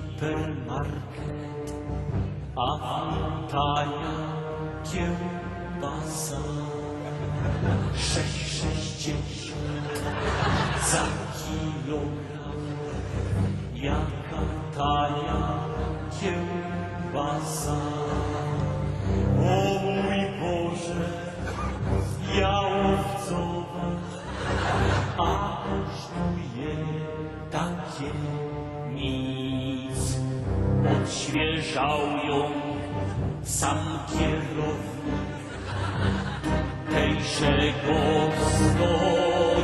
hipermarket, a tania kiełbasa. Sześć sześćdziesiąt za kilogram. Jaka tania kiełbasa. O mój Boże, jałowcowa, a kosztuje takie Odświeżał ją sam kierownik tutejszego stoiska.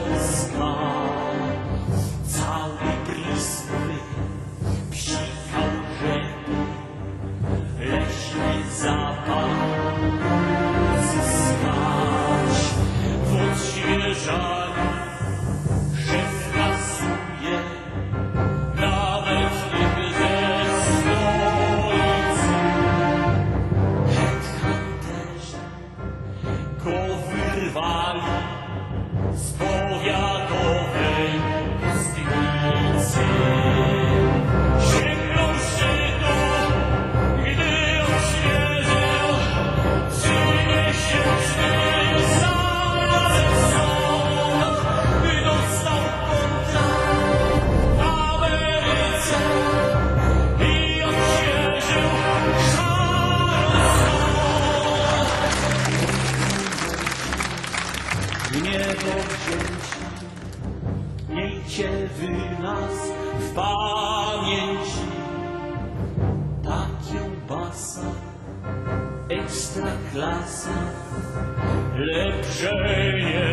W niebo wzięci, miejcie wy nas w pamięci. Ta kiełbasa, ekstra klasa, lepszej nie.